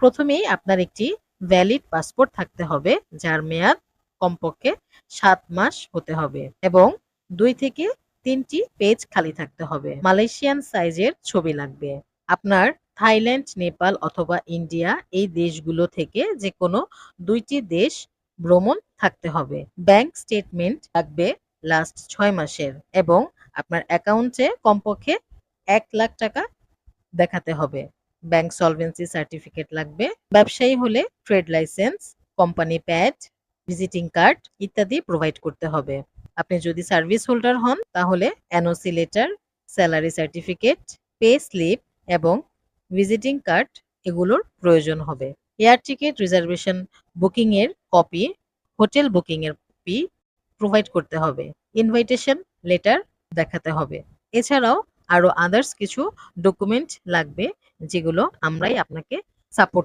প্রথমেই আপনার একটি ভ্যালিড পাসপোর্ট থাকতে হবে, যার মেয়াদ কমপক্ষে সাত মাস হতে হবে এবং দুই থেকে তিনটি পেজ খালি থাকতে হবে। মালয়েশিয়ান সাইজের ছবি লাগবে। আপনার থাইল্যান্ড, নেপাল অথবা ইন্ডিয়া এই দেশগুলো থেকে যে কোনো দুইটি দেশ ভ্রমণ থাকতে হবে। ব্যাংক স্টেটমেন্ট লাগবে লাস্ট ছয় মাসের এবং আপনার অ্যাকাউন্টে কমপক্ষে এক লাখ টাকা দেখাতে হবে। ব্যাংক সলভেন্সি সার্টিফিকেট লাগবে। ব্যবসায়ী হলে trade licence company pad visiting card ইত্যাদি প্রোভাইড করতে হবে। আপনি যদি সার্ভিস হোল্ডার হন, তাহলে NOC letter salary certificate pay slip এবং ভিজিটিং কার্ড এগুলোর প্রয়োজন হবে। এয়ার টিকিট রিজার্ভেশন বুকিং এর কপি হোটেল বুকিং এর কপি প্রোভাইড করতে হবে। ইনভাইটেশন লেটার দেখাতে হবে। এছাড়াও আরও আদার্স কিছু ডকুমেন্ট লাগবে। যেগুলো আমরাই আপনাকে সাপোর্ট